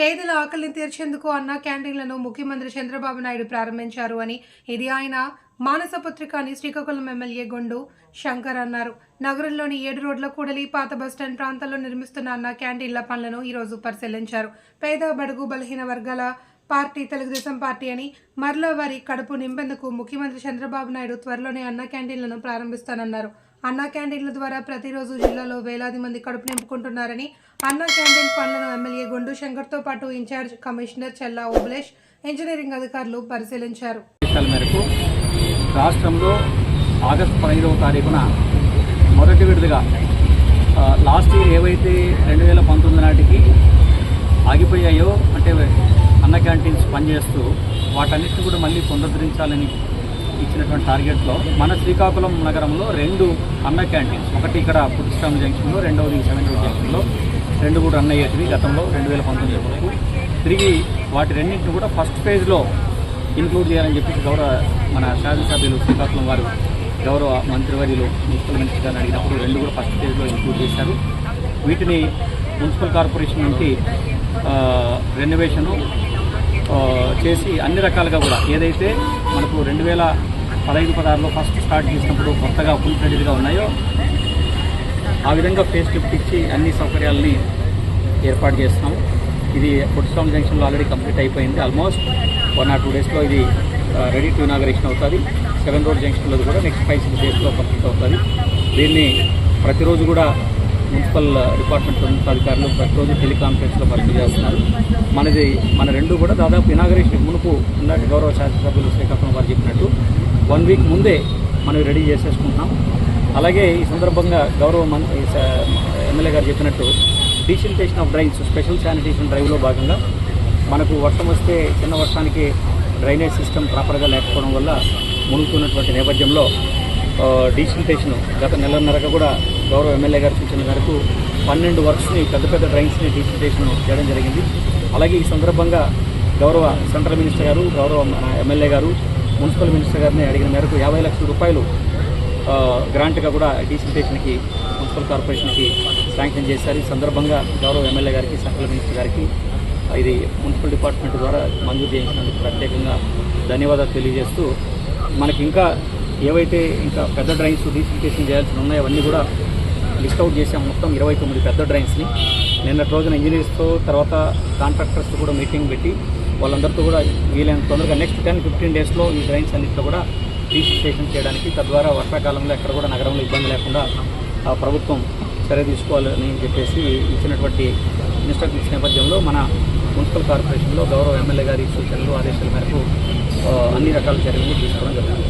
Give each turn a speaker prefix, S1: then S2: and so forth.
S1: పేదల ఆకలిని తీర్చేందుకు అన్న క్యాంటీన్లను ముఖ్యమంత్రి చంద్రబాబు నాయుడు ప్రారంభించారు అని ఇది ఆయన మానసపత్రిక అని శ్రీకాకుళం ఎమ్మెల్యే గొండు శంకర్ అన్నారు. నగరంలోని ఏడు రోడ్ల కూడలి పాత బస్టాండ్ ప్రాంతాల్లో నిర్మిస్తున్న అన్న క్యాంటీన్ల పనులను ఈరోజు పరిశీలించారు. పేద బడుగు బలహీన వర్గాల పార్టీ తెలుగుదేశం పార్టీ అని మరలో వారి కడుపు నింపేందుకు ముఖ్యమంత్రి చంద్రబాబు నాయుడు త్వరలోనే అన్న క్యాంటీన్లను ప్రారంభిస్తానన్నారు. అన్న క్యాంటీన్ల ద్వారా ప్రతిరోజు జిల్లాలో వేలాది మంది కడుపు నింపుకుంటున్నారని అన్న క్యాంటీన్ పనులను ఎమ్మెల్యే గుండు శంకర్తో పాటు in charge commissioner Chella Obulesh engineering అధికారులు పరిశీలించారు.
S2: మేరకు రాష్ట్రంలో ఆగస్టు పదిహేడవ తారీఖున మొదటి విడుదల లాస్ట్ ఇయర్ ఏవైతే రెండు వేల పంతొమ్మిది నాటికి ఆగిపోయాయో అంటే క్యాంటీన్స్ పనిచేస్తూ వాటన్నిటిని కూడా మళ్ళీ పునరుద్ధరించాలని ఇచ్చినటువంటి టార్గెట్లో మన శ్రీకాకుళం నగరంలో రెండు అన్న క్యాంటీన్స్. ఒకటి ఇక్కడ పుట్టిస్టామ్ జంక్షన్లో రెండవది సెవెన్ రోడ్ జంక్షన్లో. రెండు కూడా రన్ అయ్యేటివి గతంలో రెండు వేల పంతొమ్మిది వరకు. తిరిగి వాటి రెండింటిని కూడా ఫస్ట్ ఫేజ్లో ఇంక్లూడ్ చేయాలని చెప్పేసి గౌరవ మన శాసనసభ్యులు శ్రీకాకుళం వారు గౌరవ మంత్రివర్యులు మున్సిపల్ మినిస్టర్ గారిని అడిగినప్పుడు రెండు కూడా ఫస్ట్ ఫేజ్లో ఇంక్లూడ్ చేశారు. వీటిని మున్సిపల్ కార్పొరేషన్ నుంచి రెనోవేషను చేసి అన్ని రకాలుగా కూడా ఏదైతే మనకు రెండు వేల పదహైదు పదహారులో ఫస్ట్ స్టార్ట్ చేసినప్పుడు కొత్తగా ఫుల్ ఫ్లెడ్జ్గా ఉన్నాయో ఆ విధంగా ఫేస్ లిఫ్ట్ ఇచ్చి అన్ని సౌకర్యాలని ఏర్పాటు చేస్తున్నాం. ఇది పుట్టుస్వామి జంక్షన్లో ఆల్రెడీ కంప్లీట్ అయిపోయింది. ఆల్మోస్ట్ వన్ ఆర్ టూ డేస్లో ఇది రెడీ టు ఇనాగరేషన్ అవుతుంది. సెవెన్ రోడ్ జంక్షన్లో కూడా నెక్స్ట్ ఫైవ్ సిక్స్ డేస్లో కంప్లీట్ అవుతుంది. దీన్ని ప్రతిరోజు కూడా మున్సిపల్ డిపార్ట్మెంట్ ఉన్నతాధికారులు ప్రతిరోజు టెలికాన్ఫరెన్స్లో భర్తీ చేస్తున్నారు. మనది మన రెండు కూడా దాదాపు ఇనాగరేషన్ మునుపు ఉన్నట్టు గౌరవ శాసనసభ్యులు శ్రీకాకుళం వారు చెప్పినట్టు వన్ వీక్ ముందే మనం రెడీ చేసేసుకుంటున్నాం. అలాగే ఈ సందర్భంగా గౌరవ ఎమ్మెల్యే గారు చెప్పినట్టు desiltation of drains special sanitation డ్రైవ్లో భాగంగా మనకు వర్షం వస్తే చిన్న వర్షానికి డ్రైనేజ్ సిస్టమ్ ప్రాపర్గా లేకపోవడం వల్ల మునుగుతున్నటువంటి నేపథ్యంలో డీసిల్టేషన్ గత నెలన్నరగా కూడా గౌరవ ఎమ్మెల్యే గారు సూచన మేరకు పన్నెండు వర్క్స్ని పెద్ద పెద్ద డ్రైన్స్ని డీసిల్టేషన్ చేయడం జరిగింది. అలాగే ఈ సందర్భంగా గౌరవ సెంట్రల్ మినిస్టర్ గారు గౌరవ ఎమ్మెల్యే గారు మున్సిపల్ మినిస్టర్ గారిని అడిగిన మేరకు యాభై లక్షల రూపాయలు గ్రాంట్గా కూడా డీసిల్టేషన్కి మున్సిపల్ కార్పొరేషన్కి శాంక్షన్ చేశారు. ఈ సందర్భంగా గౌరవ ఎమ్మెల్యే గారికి సెంట్రల్ మినిస్టర్ గారికి ఇది మున్సిపల్ డిపార్ట్మెంట్ ద్వారా మంజూరు చేయించినందుకు ప్రత్యేకంగా ధన్యవాదాలు తెలియజేస్తూ మనకి ఇంకా ఏవైతే ఇంకా పెద్ద డ్రైన్స్ డీసిల్టేషన్ చేయాల్సి ఉన్నాయో అవన్నీ కూడా లిస్ట్ అవుట్ చేసాం మొత్తం ఇరవై తొమ్మిది పెద్ద డ్రైన్స్ని. నిన్నటి రోజున ఇంజనీర్స్తో తర్వాత కాంట్రాక్టర్స్తో కూడా మీటింగ్ పెట్టి వాళ్ళందరితో కూడా వీలైన తొందరగా నెక్స్ట్ టెన్ ఫిఫ్టీన్ డేస్లో ఈ డ్రైన్స్ అన్నింటిలో కూడా డీసిల్టేషన్ చేయడానికి తద్వారా వర్షాకాలంలో ఎక్కడ కూడా నగరంలో ఇబ్బంది లేకుండా ఆ ప్రభుత్వం చర్య తీసుకోవాలని చెప్పేసి ఇచ్చినటువంటి ఇన్స్ట్రక్షన్స్ నేపథ్యంలో మన మున్సిపల్ కార్పొరేషన్లో గౌరవ ఎమ్మెల్యే గారి సూచనలు ఆదేశాల మేరకు అన్ని రకాల చర్యలు తీసుకోవడం జరుగుతుంది